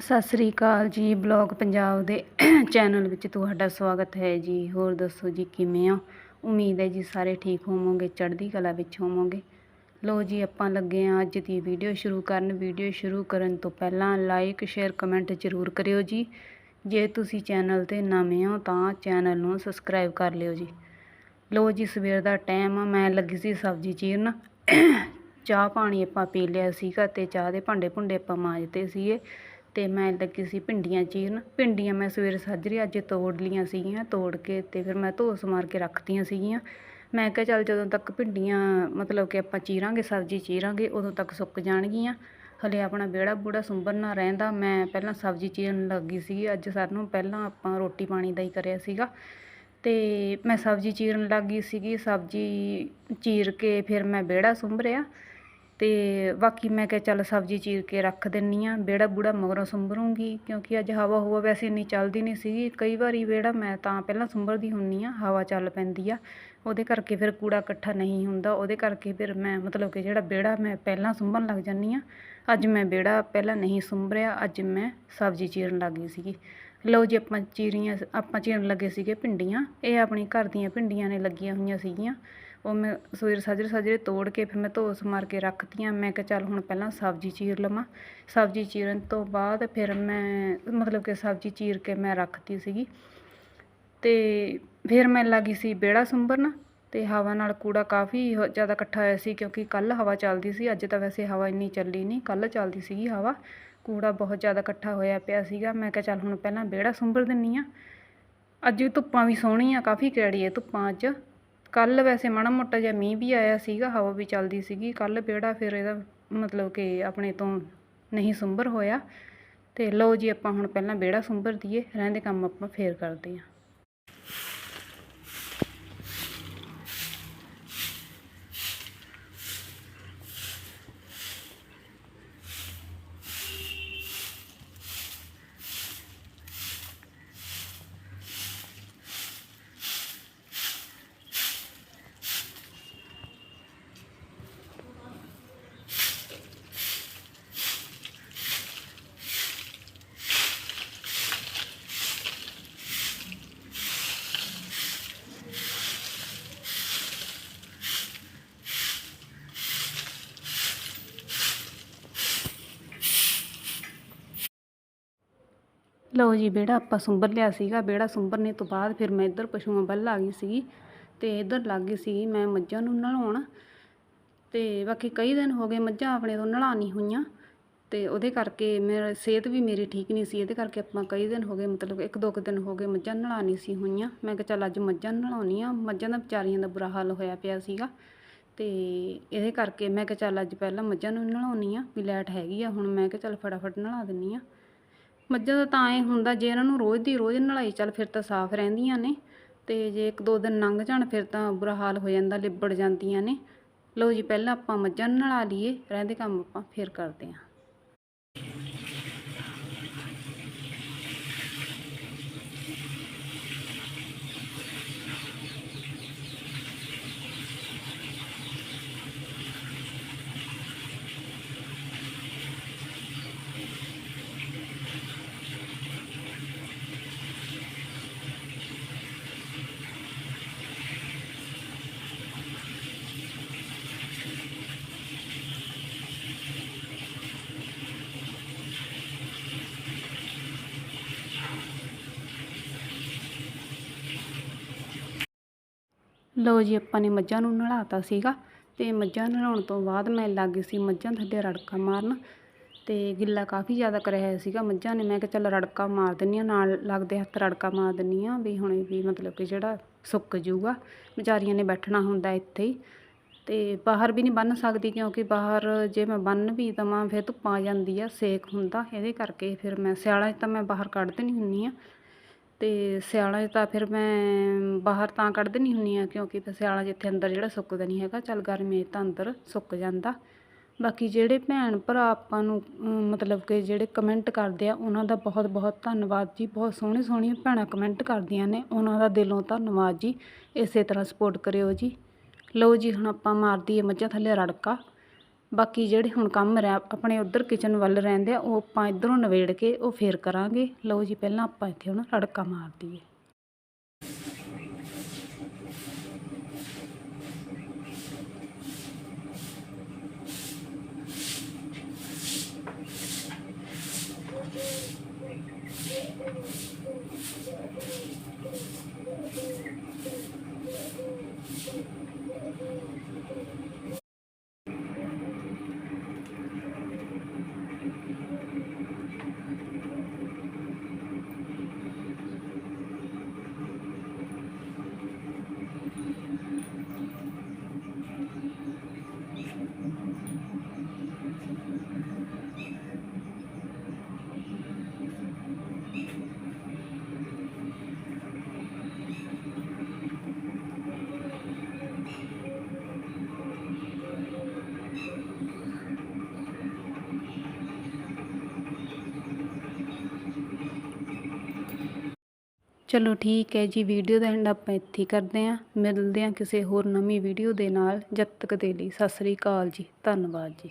ਸਤਿ ਸ੍ਰੀ ਅਕਾਲ ਜੀ, ਬਲੌਗ ਪੰਜਾਬ ਦੇ ਚੈਨਲ ਵਿੱਚ ਤੁਹਾਡਾ ਸਵਾਗਤ ਹੈ ਜੀ। ਹੋਰ ਦੱਸੋ ਜੀ, ਕਿਵੇਂ ਹੋ? ਉਮੀਦ ਹੈ ਜੀ ਸਾਰੇ ਠੀਕ ਹੋਵੋਗੇ, ਚੜ੍ਹਦੀ ਕਲਾ ਵਿੱਚ ਹੋਵੋਗੇ। ਲੋ ਜੀ, ਆਪਾਂ ਲੱਗੇ ਹਾਂ ਅੱਜ ਦੀ ਵੀਡੀਓ ਸ਼ੁਰੂ ਕਰਨ। ਵੀਡੀਓ ਸ਼ੁਰੂ ਕਰਨ ਤੋਂ ਪਹਿਲਾਂ ਲਾਈਕ ਸ਼ੇਅਰ ਕਮੈਂਟ ਜ਼ਰੂਰ ਕਰਿਓ ਜੀ। ਜੇ ਤੁਸੀਂ ਚੈਨਲ ਤੇ ਨਵੇਂ ਹੋ ਤਾਂ ਚੈਨਲ ਨੂੰ ਸਬਸਕ੍ਰਾਈਬ ਕਰ ਲਿਓ ਜੀ। ਲੋ ਜੀ, ਸਵੇਰ ਦਾ ਟਾਈਮ ਆ, ਮੈਂ ਲੱਗੀ ਸੀ ਸਬਜ਼ੀ ਚੀਰਨ। ਚਾਹ ਪਾਣੀ ਆਪਾਂ ਪੀ ਲਿਆ ਸੀਗਾ ਤੇ ਚਾਹ ਦੇ ਭਾਂਡੇ ਭੁੰਡੇ ਆਪਾਂ ਮਾਂਜਦੇ ਸੀਗੇ। ਅਤੇ ਮੈਂ ਲੱਗੀ ਸੀ ਭਿੰਡੀਆਂ ਚੀਰਨ। ਭਿੰਡੀਆਂ ਮੈਂ ਸਵੇਰੇ ਸਾਜਰੇ ਅੱਜ ਤੋੜ ਲੀਆਂ ਸੀਗੀਆਂ, ਤੋੜ ਕੇ ਅਤੇ ਫਿਰ ਮੈਂ ਧੋਸ ਮਾਰ ਕੇ ਰੱਖਤੀਆਂ ਸੀਗੀਆਂ। ਮੈਂ ਕਿਹਾ ਚੱਲ ਜਦੋਂ ਤੱਕ ਭਿੰਡੀਆਂ, ਮਤਲਬ ਕਿ ਆਪਾਂ ਚੀਰਾਂਗੇ, ਸਬਜ਼ੀ ਚੀਰਾਂਗੇ, ਉਦੋਂ ਤੱਕ ਸੁੱਕ ਜਾਣਗੀਆਂ। ਹਲੇ ਆਪਣਾ ਵਿਹੜਾ ਬੂੜਾ ਸੁੰਬਰ ਨਾ ਰਹਿੰਦਾ। ਮੈਂ ਪਹਿਲਾਂ ਸਬਜ਼ੀ ਚੀਰਨ ਲੱਗੀ ਸੀਗੀ। ਅੱਜ ਸਾਨੂੰ ਪਹਿਲਾਂ ਆਪਾਂ ਰੋਟੀ ਪਾਣੀ ਦਾ ਹੀ ਕਰਿਆ ਸੀਗਾ। ਅਤੇ ਮੈਂ ਸਬਜ਼ੀ ਚੀਰਨ ਲੱਗ ਗਈ ਸੀਗੀ। ਸਬਜ਼ੀ ਚੀਰ ਕੇ ਫਿਰ ਮੈਂ ਵਿਹੜਾ ਸੁੰਬਰਿਆ ਤੇ ਬਾਕੀ ਮੈਂ ਕਿਹਾ ਚੱਲ ਸਬਜ਼ੀ ਚੀਰ ਕੇ ਰੱਖ ਦਿੰਨੀ ਆ, ਵਿਹੜਾ ਬੂੜਾ ਮਗਰੋਂ ਸੁੰਬਰੂੰਗੀ ਕਿਉਂਕਿ ਅੱਜ ਹਵਾ ਹੁਵਾ ਵੈਸੇ ਇੰਨੀ ਚੱਲਦੀ ਨਹੀਂ ਸੀਗੀ। ਕਈ ਵਾਰੀ ਵਿਹੜਾ ਮੈਂ ਤਾਂ ਪਹਿਲਾਂ ਸੁੰਬਰਦੀ ਹੁੰਨੀ ਆ, ਹਵਾ ਚੱਲ ਪੈਂਦੀ ਆ, ਉਹਦੇ ਕਰਕੇ ਫਿਰ ਕੂੜਾ ਇਕੱਠਾ ਨਹੀਂ ਹੁੰਦਾ, ਉਹਦੇ ਕਰਕੇ ਫਿਰ ਮੈਂ ਮਤਲਬ ਕਿ ਜਿਹੜਾ ਵਿਹੜਾ ਮੈਂ ਪਹਿਲਾਂ ਸੁੰਬਰਨ ਲੱਗ ਜਾਂਦੀ ਆ, ਅੱਜ ਮੈਂ ਵਿਹੜਾ ਪਹਿਲਾਂ ਨਹੀਂ ਸੁੰਬਰਿਆ ਅੱਜ ਮੈਂ ਸਬਜ਼ੀ ਚੀਰਨ ਲੱਗ ਗਈ ਸੀਗੀ। ਲਓ ਜੀ ਆਪਾਂ ਚੀਰੀਆਂ, ਆਪਾਂ ਚੀਰਨ ਲੱਗੇ ਸੀਗੇ ਭਿੰਡੀਆਂ, ਇਹ ਆਪਣੀ ਘਰ ਦੀਆਂ ਭਿੰਡੀਆਂ ਨੇ ਲੱਗੀਆਂ ਹੋਈਆਂ ਸੀਗੀਆਂ। ਉਹ ਮੈਂ ਸਵੇਰੇ ਸਾਜਰੇ ਸਾਜਰੇ ਤੋੜ ਕੇ ਫਿਰ ਮੈਂ ਧੋਸ ਮਾਰ ਕੇ ਰੱਖਤੀਆਂ। ਮੈਂ ਕਿਹਾ ਚੱਲ ਹੁਣ ਪਹਿਲਾਂ ਸਬਜ਼ੀ ਚੀਰ ਲਵਾਂ। ਸਬਜ਼ੀ ਚੀਰਨ ਤੋਂ ਬਾਅਦ ਫਿਰ ਮੈਂ ਮਤਲਬ ਕਿ ਸਬਜ਼ੀ ਚੀਰ ਕੇ ਮੈਂ ਰੱਖਤੀ ਸੀਗੀ। ਤੇ ਫਿਰ ਮੈਂ ਲੱਗੀ ਸੀ ਵਿਹੜਾ ਸੁੰਬਰਨਾ ਤੇ ਹਵਾ ਨਾਲ ਕੂੜਾ ਕਾਫੀ ਜ਼ਿਆਦਾ ਇਕੱਠਾ ਹੋਇਆ ਸੀ ਕਿਉਂਕਿ ਕੱਲ ਹਵਾ ਚੱਲਦੀ ਸੀ, ਅੱਜ ਤਾਂ ਵੈਸੇ ਹਵਾ ਇੰਨੀ ਚੱਲੀ ਨਹੀਂ। ਕੱਲ ਚੱਲਦੀ ਸੀਗੀ ਹਵਾ। ਕੂੜਾ ਬਹੁਤ ਜ਼ਿਆਦਾ ਇਕੱਠਾ ਹੋਇਆ ਪਿਆ ਸੀਗਾ। ਮੈਂ ਕਿਹਾ ਚੱਲ ਹੁਣ ਪਹਿਲਾਂ ਵਿਹੜਾ ਸੁੰਬਰ ਦਿੰਨੀ ਆ। ਅੱਜ ਧੁੱਪਾਂ ਵੀ ਸੋਹਣੀਆਂ, ਕਾਫੀ ਕਿਹੜੀ ਹੈ ਧੁੱਪਾਂ ਅੱਜ। ਕੱਲ ਵੈਸੇ ਮਾੜਾ ਮੋਟਾ ਜਿਹਾ ਮੀਂਹ ਵੀ ਆਇਆ ਸੀਗਾ, ਹਵਾ ਵੀ ਚੱਲਦੀ ਸੀਗੀ। ਕੱਲ ਵਿਹੜਾ ਫਿਰ ਇਹਦਾ ਮਤਲਬ ਕਿ ਆਪਣੇ ਤੋਂ ਨਹੀਂ ਸੁੰਬਰ ਹੋਇਆ। ਤੇ ਲਓ ਜੀ ਆਪਾਂ ਹੁਣ ਪਹਿਲਾਂ ਵਿਹੜਾ ਸੁੰਬਰ ਦਈਏ ਰਹਿੰਦੇ ਕੰਮ ਆਪਾਂ ਫੇਰ ਕਰਦੇ ਹਾਂ। ਲਓ ਜੀ, ਵਿਹੜਾ ਆਪਾਂ ਸੁੰਬਰ ਲਿਆ ਸੀਗਾ। ਵਿਹੜਾ ਸੁੰਬਰਨੇ ਤੋਂ ਬਾਅਦ ਫਿਰ ਮੈਂ ਇੱਧਰ ਪਸ਼ੂਆਂ ਵੱਲ ਆ ਗਈ ਸੀਗੀ ਤੇ ਇੱਧਰ ਲੱਗ ਗਈ ਸੀ ਮੈਂ ਮੱਝਾਂ ਨੂੰ ਨਲਾਉਣ ਤੇ ਬਾਕੀ ਕਈ ਦਿਨ ਹੋ ਗਏ ਮੱਝਾਂ ਆਪਣੇ ਤੋਂ ਨਲਾ ਨਹੀਂ ਹੋਈਆਂ ਤੇ ਉਹਦੇ ਕਰਕੇ ਮੇਰਾ ਸਿਹਤ ਵੀ ਮੇਰੀ ਠੀਕ ਨਹੀਂ ਸੀ। ਇਹਦੇ ਕਰਕੇ ਆਪਾਂ ਕਈ ਦਿਨ ਹੋ ਗਏ, ਮਤਲਬ ਇੱਕ ਦੋ ਕੁ ਦਿਨ ਹੋ ਗਏ ਮੱਝਾਂ ਨਲਾ ਨਹੀਂ ਸੀ ਹੋਈਆਂ। ਮੈਂ ਕਿਹਾ ਚੱਲ ਅੱਜ ਮੱਝਾਂ ਨਲਾਉਣੀ ਆ। ਮੱਝਾਂ ਦਾ ਵਿਚਾਰੀਆਂ ਦਾ ਬੁਰਾ ਹਾਲ ਹੋਇਆ ਪਿਆ ਸੀਗਾ। ਤੇ ਇਹਦੇ ਕਰਕੇ ਮੈਂ ਕਿਹਾ ਚੱਲ ਅੱਜ ਪਹਿਲਾਂ ਮੱਝਾਂ ਨੂੰ ਨਲਾਉਣੀ ਆ, ਵੀ ਲਾਈਟ ਹੈਗੀ ਆ, ਹੁਣ ਮੈਂ ਕਿਹਾ ਚੱਲ ਫਟਾਫਟ ਨਲਾ ਦਿੰਨੀ ਆ। ਮੱਝਾਂ ਦਾ ਤਾਂ ਐ ਹੁੰਦਾ ਜੇ ਇਹਨਾਂ ਨੂੰ ਰੋਜ਼ ਦੀ ਰੋਜ਼ ਨਲਾਈ, ਚੱਲ ਫਿਰ ਤਾਂ ਸਾਫ਼ ਰਹਿੰਦੀਆਂ ਨੇ। ਤੇ ਜੇ ਇੱਕ ਦੋ ਦਿਨ ਲੰਘ ਜਾਣ, ਫਿਰ ਤਾਂ ਬੁਰਾ ਹਾਲ ਹੋ ਜਾਂਦਾ, ਲਿਬੜ ਜਾਂਦੀਆਂ ਨੇ। ਲਓ ਜੀ, ਪਹਿਲਾਂ ਆਪਾਂ ਮੱਝਾਂ ਨੂੰ ਨਲਾ ਲਈਏ, ਰਹਿੰਦੇ ਕੰਮ ਆਪਾਂ, ਫਿਰ ਕਰਦੇ ਹਾਂ। ਲਓ ਜੀ, ਆਪਾਂ ਨੇ ਮੱਝਾਂ ਨੂੰ ਨਲਾਤਾ ਸੀਗਾ ਤੇ ਮੱਝਾਂ ਨਲਾਉਣ ਤੋਂ ਬਾਅਦ ਮੈਂ ਲੱਗ ਗਈ ਸੀ ਮੱਝਾਂ ਥੱਲੇ ਰੜਕਾ ਮਾਰਨ ਤੇ ਗਿੱਲਾ ਕਾਫੀ ਜ਼ਿਆਦਾ ਕਰਿਆ ਹੋਇਆ ਸੀਗਾ ਮੱਝਾਂ ਨੇ। ਮੈਂ ਕਿਹਾ ਚੱਲ ਰੜਕਾ ਮਾਰ ਦਿੰਨੀ ਆ, ਨਾਲ ਲੱਗਦੇ ਹੱਥ ਰੜਕਾ ਮਾਰ ਦਿੰਨੀ ਆ ਵੀ ਹੁਣੇ ਵੀ ਮਤਲਬ ਕਿ ਜਿਹੜਾ ਸੁੱਕ ਜੂਗਾ ਵਿਚਾਰੀਆਂ ਨੇ ਬੈਠਣਾ ਹੁੰਦਾ ਇੱਥੇ ਹੀ ਤੇ ਬਾਹਰ ਵੀ ਨਹੀਂ ਬੰਨ ਸਕਦੀ ਕਿਉਂਕਿ ਬਾਹਰ ਜੇ ਮੈਂ ਬੰਨ ਵੀ ਦਵਾਂ ਫਿਰ ਧੁੱਪ ਆ ਜਾਂਦੀ ਆ, ਸੇਕ ਹੁੰਦਾ ਇਹਦੇ ਕਰਕੇ ਫਿਰ ਮੈਂ, ਸਿਆਲਾਂ 'ਚ ਤਾਂ ਮੈਂ ਬਾਹਰ ਕੱਢ ਦੇਣੀ ਹੁੰਨੀ ਆ। ਅਤੇ ਸਿਆਲਾਂ 'ਚ ਤਾਂ ਫਿਰ ਮੈਂ ਬਾਹਰ ਤਾਂ ਕੱਢ ਦਿੰਦੀ ਹੁੰਦੀ ਹਾਂ, ਕਿਉਂਕਿ ਫਿਰ ਸਿਆਲਾਂ 'ਚ ਇੱਥੇ ਅੰਦਰ ਜਿਹੜਾ ਸੁੱਕਦਾ ਨਹੀਂ ਹੈਗਾ, ਚੱਲ ਗਰਮੀ 'ਚ ਤਾਂ ਅੰਦਰ ਸੁੱਕ ਜਾਂਦਾ। ਬਾਕੀ ਜਿਹੜੇ ਭੈਣ ਭਰਾ ਆਪਾਂ ਨੂੰ ਮਤਲਬ ਕਿ ਜਿਹੜੇ ਕਮੈਂਟ ਕਰਦੇ ਆ, ਉਹਨਾਂ ਦਾ ਬਹੁਤ ਬਹੁਤ ਧੰਨਵਾਦ ਜੀ। ਬਹੁਤ ਸੋਹਣੇ ਸੋਹਣੀਆਂ ਭੈਣਾਂ ਕਮੈਂਟ ਕਰਦੀਆਂ ਨੇ, ਉਹਨਾਂ ਦਾ ਦਿਲੋਂ ਧੰਨਵਾਦ ਜੀ। ਇਸੇ ਤਰ੍ਹਾਂ ਸਪੋਰਟ ਕਰਿਓ ਜੀ। ਲਓ ਜੀ, ਹੁਣ ਆਪਾਂ ਮਾਰਦੀ ਹੈ ਮੱਝਾਂ ਥੱਲੇ ਰੜਕਾ। ਬਾਕੀ ਜਿਹੜੇ ਹੁਣ ਕੰਮ ਰਹਿ, ਆਪਣੇ ਉਧਰ ਕਿਚਨ ਵੱਲ ਰਹਿੰਦੇ ਆ, ਉਹ ਆਪਾਂ ਇਧਰੋਂ ਨਵੇੜ ਕੇ ਉਹ ਫੇਰ ਕਰਾਂਗੇ। ਲਓ ਜੀ, ਪਹਿਲਾਂ ਆਪਾਂ ਇੱਥੇ ਹੁਣ ਤੜਕਾ ਮਾਰ ਦਈਏ। ਚਲੋ ਠੀਕ ਹੈ ਜੀ ਵੀਡੀਓ ਦਾ ਐਂਡ ਆਪਾਂ ਇੱਥੇ ਕਰਦੇ ਹਾਂ। ਮਿਲਦੇ ਹਾਂ ਕਿਸੇ ਹੋਰ ਨਵੀਂ ਵੀਡੀਓ ਦੇ ਨਾਲ। ਜਦ ਤੱਕ ਦੇ ਲਈ ਸਤਿ ਸ੍ਰੀ ਅਕਾਲ ਜੀ, ਧੰਨਵਾਦ ਜੀ।